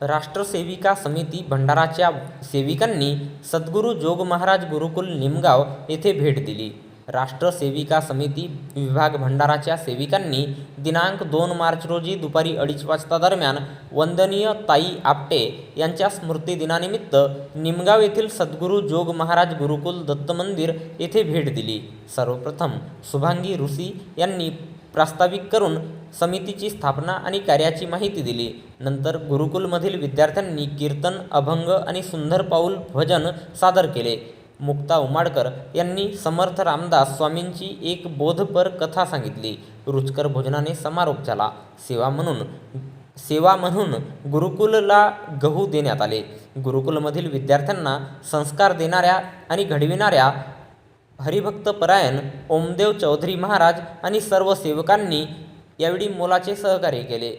राष्ट्रसेविका समिती भंडाराच्या सेविकांनी सद्गुरू जोग महाराज गुरुकुल निमगाव येथे भेट दिली. राष्ट्रसेविका समिती विभाग भंडाराच्या सेविकांनी दिनांक दोन मार्च रोजी दुपारी अडीच वाजता दरम्यान वंदनीय ताई आपटे यांच्या स्मृतिदिनानिमित्त निमगाव येथील सद्गुरू जोग महाराज गुरुकुल दत्त मंदिर येथे भेट दिली. सर्वप्रथम शुभांगी ऋषी यांनी प्रास्ताविक करून समितीची स्थापना आणि कार्याची माहिती दिली. नंतर गुरुकुलमधील विद्यार्थ्यांनी कीर्तन अभंग आणि सुंदर पाऊल भजन सादर केले. मुक्ता उमाडकर यांनी समर्थ रामदास स्वामींची एक बोधपर कथा सांगितली. रुचकर भोजनाने समारोप झाला. सेवा म्हणून सेवा म्हणून गुरुकुलला गहू देण्यात आले. गुरुकुलमधील विद्यार्थ्यांना संस्कार देणाऱ्या आणि घडविणाऱ्या हरिभक्त परायण ओमदेव चौधरी महाराज आणि सर्व सेवकांनी यावेळी मोलाचे सहकार्य केले.